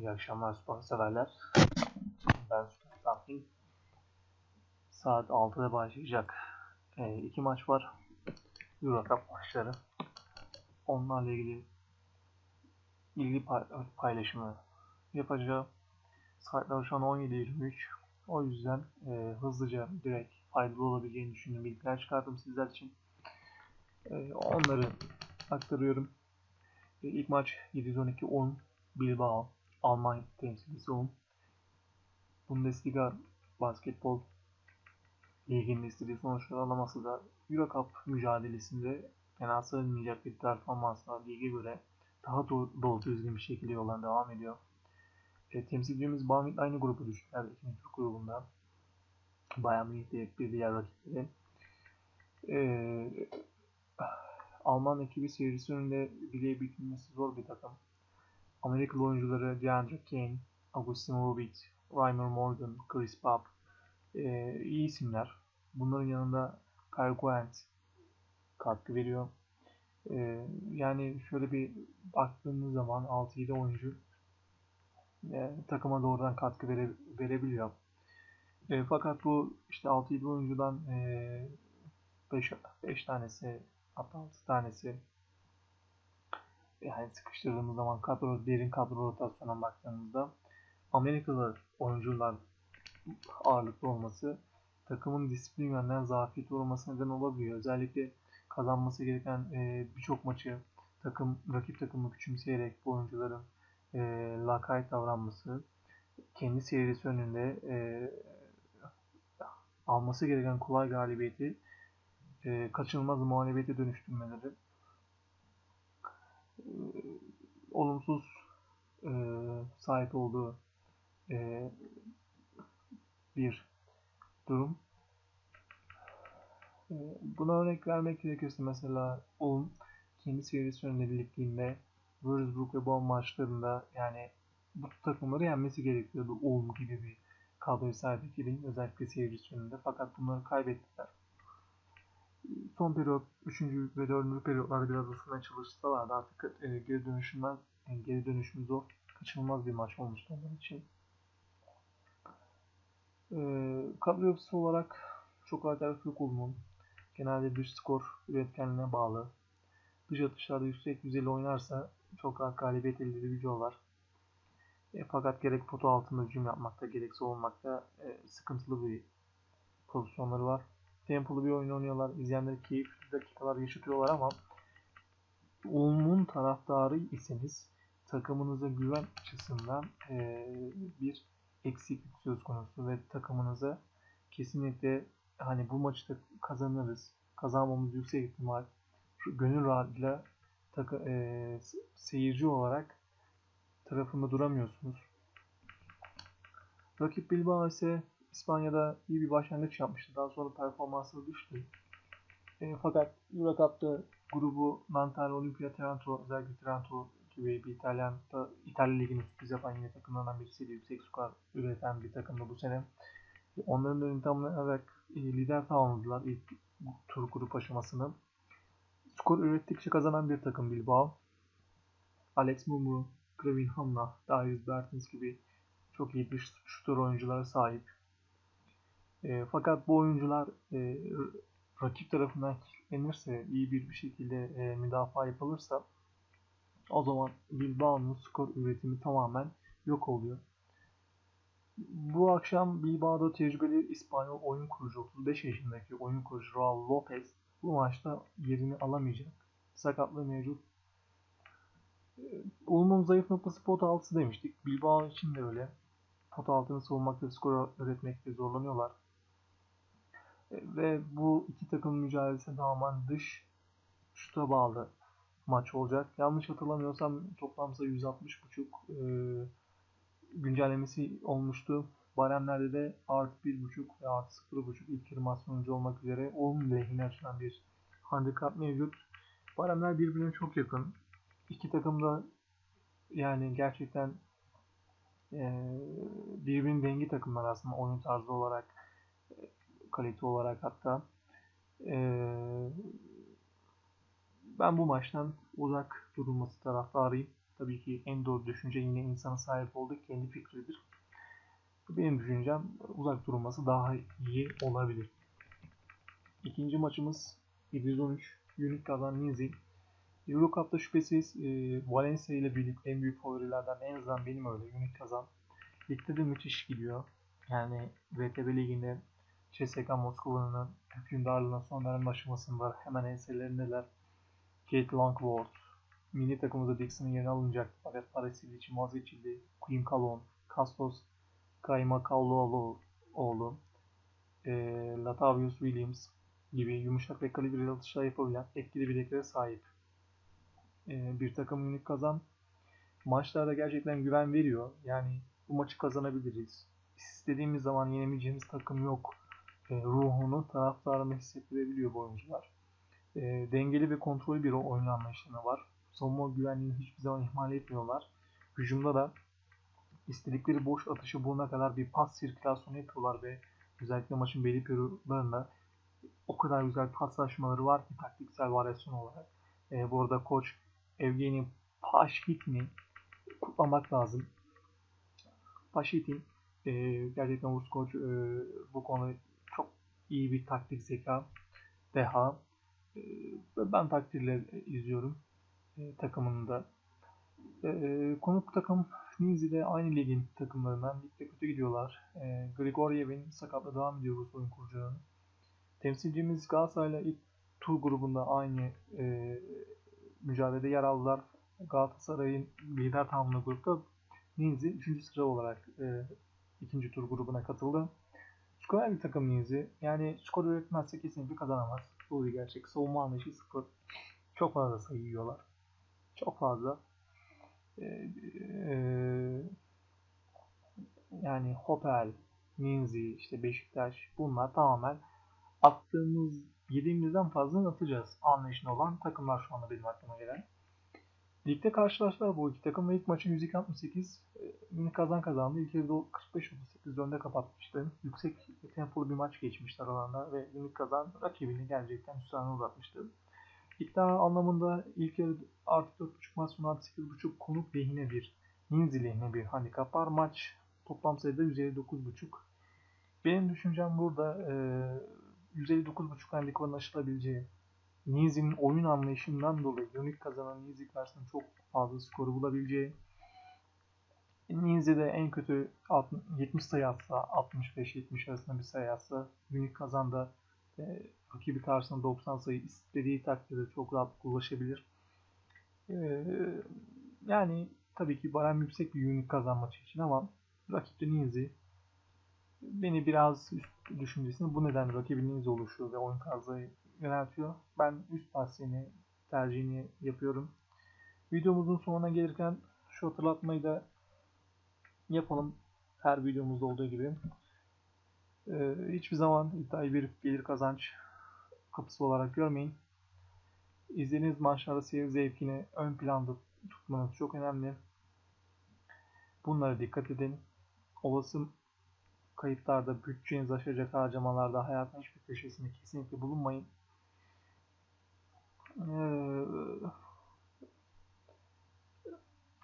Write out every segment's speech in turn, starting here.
İyi akşamlar spor severler. Ben Süper Tahmin. Saat 6'da başlayacak. E, iki maç var. Euro Cup maçları. Onlarla ilgili ilgi paylaşımı yapacağım. Saatler şu an 17.23. O yüzden e, hızlıca direkt faydalı olabileceğini düşündüğüm bilgiler çıkarttım sizler için. E, onları aktarıyorum. E, ilk maç 712-10 Bilbao Almanya temsilcisi Ulm. Bundesliga basketbol liginin istediği sonuçları alaması da Euro Cup mücadelesinde fena sayılmayacak bir performansla lige göre daha dolu düzgün bir şekilde yoldan devam ediyor. E, temsilcimiz Banvit aynı grubu düştüler ikinci tur grubunda. Bayern Münih bir diğer rakipleri. E, Alman ekibi seyircisi önünde bileğe bükülmesi zor bir takım. Amerikalı oyuncuları DeAndre Kane, Augustin Rubit, Reimer Morgan, Chris Bob e, iyi isimler. Bunların yanında Grant katkı veriyor. E, yani şöyle bir baktığınız zaman 6-7 oyuncu e, takıma doğrudan katkı vere, verebiliyor. E, fakat bu işte 6-7 oyuncudan e, 5, 5 tanesi hatta 6 tanesi yani sıkıştırdığımız zaman kadro, derin kadro rotasyona baktığımızda Amerikalı oyuncular ağırlıklı olması takımın disiplin yönden zafiyeti olmasına neden olabiliyor. Özellikle kazanması gereken e, birçok maçı takım rakip takımı küçümseyerek bu oyuncuların e, lakayt davranması kendi seyircisi önünde e, alması gereken kolay galibiyeti e, kaçınılmaz muhalefete dönüştürmeleri e, olumsuz e, sahip olduğu e, bir durum. E, buna örnek vermek gerekirse mesela Ulm kendi serisi önünde liginde Würzburg ve Bonn maçlarında yani bu takımları yenmesi gerekiyordu Ulm gibi bir kadroya sahip ekibin özellikle seyircisi önünde fakat bunları kaybettiler son periyot, 3. ve 4. periyotlarda biraz ısınmaya çalışsalar da artık e, geri dönüşümden e, geri dönüşümü zor, kaçınılmaz bir maç olmuştu onlar için. E, kadro yapısı olarak çok alternatif yok olmanın. Genelde dış skor üretkenliğine bağlı. Dış atışlarda yüksek yüzeyli oynarsa çok rahat galibiyet elde edebiliyorlar. E, fakat gerek potu altında hücum yapmakta gerekse olmakta e, sıkıntılı bir pozisyonları var tempolu bir oyun oynuyorlar. İzleyenleri keyifli dakikalar yaşatıyorlar ama Ulm'un taraftarı iseniz takımınıza güven açısından e, bir eksiklik söz konusu ve takımınıza kesinlikle hani bu maçı da kazanırız. Kazanmamız yüksek ihtimal. Gönül rahatlığıyla takı, e, seyirci olarak tarafında duramıyorsunuz. Rakip Bilbao ise İspanya'da iyi bir başlangıç yapmıştı. Daha sonra performansı düştü. E, fakat Euro Cup'ta grubu Nanterre, Olimpia, Trento, özellikle Trento gibi bir İtalyan, İtalya Ligi'nin sürpriz yapan yine takımlarından birisiydi. Yüksek skor üreten bir takımda bu sene. Onların önünü tamamlayarak e, lider tamamladılar ilk tur grup aşamasını. Skor ürettikçe kazanan bir takım Bilbao. Alex Mumu, Gravin Hamla, Darius Bertens gibi çok iyi bir şutör oyunculara sahip. E, fakat bu oyuncular e, rakip tarafından kilitlenirse, iyi bir bir şekilde e, müdafaa yapılırsa o zaman Bilbao'nun skor üretimi tamamen yok oluyor. Bu akşam Bilbao'da tecrübeli İspanyol oyun kurucu 35 yaşındaki oyun kurucu Raul Lopez bu maçta yerini alamayacak. Sakatlığı mevcut. Ulm'un zayıf noktası pot altısı demiştik. Bilbao için de öyle. Pot altını savunmakta skor üretmekte zorlanıyorlar. Ve bu iki takım mücadelesi tamamen dış şuta bağlı maç olacak. Yanlış hatırlamıyorsam toplam sayı 160.5 e, güncellemesi olmuştu. Baremlerde de artı 1.5 ve artı 0.5 ilk yarım sonucu olmak üzere 10 lehine açılan bir handikap mevcut. Baremler birbirine çok yakın. İki takım da yani gerçekten e, birbirinin dengi takımlar aslında oyun tarzı olarak kalite olarak hatta. Ee, ben bu maçtan uzak durulması taraftarıyım. tabii ki en doğru düşünce yine insanın sahip olduğu kendi fikridir. Benim düşüncem uzak durulması daha iyi olabilir. İkinci maçımız 713 Unique kazan Ninzi. Euro Cup'ta şüphesiz e, Valencia ile birlikte en büyük favorilerden en azından benim öyle Unique kazan. Ligde de müthiş gidiyor. Yani VTB Ligi'nde CSKA Moskova'nın hükümdarlığına son verme aşamasında hemen ensellerindeler. Kate Langford, milli takımımızda Dixon'ın yerini alınacak fakat parası için vazgeçildi. Queen Calon, Castos, Kayma Kavluoğlu, e, Latavius Williams gibi yumuşak ve kalibreli atışlar yapabilen etkili bileklere sahip e, bir takım unik kazan maçlarda gerçekten güven veriyor. Yani bu maçı kazanabiliriz. İstediğimiz zaman yenemeyeceğimiz takım yok. E, ruhunu taraftarına hissettirebiliyor bu oyuncular. E, dengeli ve kontrollü bir oyun anlayışları var. Savunma güvenliğini hiçbir zaman ihmal etmiyorlar. Hücumda da istedikleri boş atışı bulana kadar bir pas sirkülasyonu yapıyorlar ve özellikle maçın belli periyotlarında o kadar güzel paslaşmaları var ki taktiksel varyasyon olarak. E, bu arada koç Evgeni Paşkit'ini kutlamak lazım. Paşkit'in e, gerçekten Rus koç e, bu konuda çok iyi bir taktik zeka, deha. E, ben takdirle izliyorum e, da. E, konuk takım Nizi de aynı ligin takımlarından ligde kötü gidiyorlar. E, Grigoryev'in sakatla devam ediyor Rus oyun kuracağını. Temsilcimiz Galatasaray'la ilk tur grubunda aynı e, mücadelede yer aldılar. Galatasaray'ın lider tamamlı grupta Ninzi 3. sıra olarak e, ikinci tur grubuna katıldı. Skorer bir takım Ninzi. Yani skor üretmezse kesinlikle kazanamaz. Bir gerçek. Savunma anlayışı sıfır. Çok fazla sayı yiyorlar. Çok fazla. Ee, yani Hopel, Ninzi, işte Beşiktaş bunlar tamamen attığımız yediğimizden fazla atacağız anlayışında olan takımlar şu anda benim aklıma gelen. Ligde karşılaştılar bu iki takım ve ilk maçın 168 yine kazan kazandı. İlk yarıda 45-38 önde kapatmıştı. Yüksek tempolu bir maç geçmişti aralarında ve Ümit Kazan rakibini gerçekten üstlerine uzatmıştı. İddia anlamında ilk yarı artı 4.5 maç sonu artı 8.5 konuk lehine bir, Ninzi lehine bir handikap var. Maç toplam sayıda 159.5. Benim düşüncem burada e, 159.5 handikapın aşılabileceği Nizi'nin oyun anlayışından dolayı Unique kazanan Nizi karşısında çok fazla skoru bulabileceği Nizi'de en kötü 70 sayı atsa 65-70 arasında bir sayı atsa Unique kazanda e, rakibi karşısında 90 sayı istediği takdirde çok rahat ulaşabilir. E, yani tabii ki barem yüksek bir Unique kazanması için ama rakip de Nizi beni biraz üst düşüncesini bu nedenle rakibinin Nizi oluşuyor ve oyun tarzı yöneltiyor. Ben üst tavsiyeni tercihini yapıyorum. Videomuzun sonuna gelirken şu hatırlatmayı da yapalım. Her videomuzda olduğu gibi. Ee, hiçbir zaman iddiayı bir gelir kazanç kapısı olarak görmeyin. İzlediğiniz maçlarda seyir zevkini ön planda tutmanız çok önemli. Bunlara dikkat edin. Olası kayıplarda bütçenizi aşacak harcamalarda hayatın hiçbir köşesinde kesinlikle bulunmayın. Ee,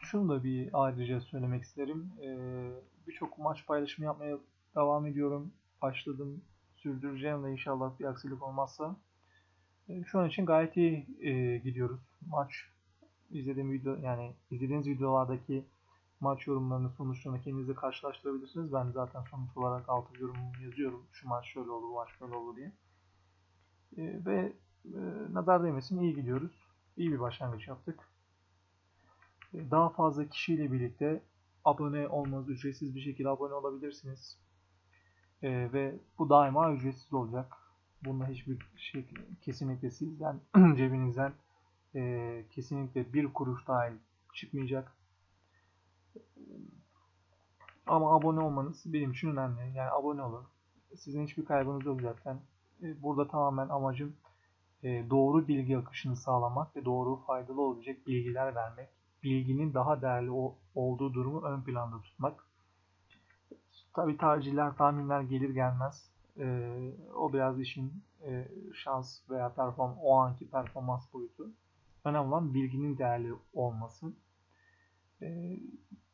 şunu da bir ayrıca söylemek isterim. Ee, Birçok maç paylaşımı yapmaya devam ediyorum. Başladım, sürdüreceğim ve inşallah bir aksilik olmazsa. Ee, şu an için gayet iyi e, gidiyoruz. Maç izlediğim video yani izlediğiniz videolardaki maç yorumlarını sonuçlarını kendinizle karşılaştırabilirsiniz. Ben zaten sonuç olarak altı yorumumu yazıyorum. Şu maç şöyle oldu, bu maç böyle oldu diye. Ve nazar değmesin iyi gidiyoruz. İyi bir başlangıç yaptık. E, daha fazla kişiyle birlikte abone olmanız ücretsiz bir şekilde abone olabilirsiniz. E, ve bu daima ücretsiz olacak. Bunda hiçbir şey kesinlikle sizden cebinizden e, kesinlikle bir kuruş dahil çıkmayacak. Ama abone olmanız benim için önemli. Yani abone olun. Sizin hiçbir kaybınız yok zaten. E, burada tamamen amacım doğru bilgi akışını sağlamak ve doğru faydalı olabilecek bilgiler vermek. Bilginin daha değerli olduğu durumu ön planda tutmak. Tabi tercihler, tahminler gelir gelmez. E, o biraz işin e, şans veya perform, o anki performans boyutu. Önemli olan bilginin değerli olması. E,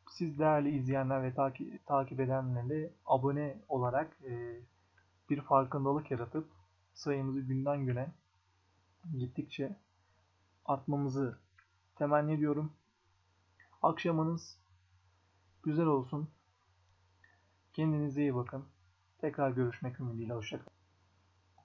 siz değerli izleyenler ve takip, takip edenlerle abone olarak e, bir farkındalık yaratıp sayımızı günden güne gittikçe artmamızı temenni ediyorum. Akşamınız güzel olsun. Kendinize iyi bakın. Tekrar görüşmek ümidiyle. Hoşçakalın.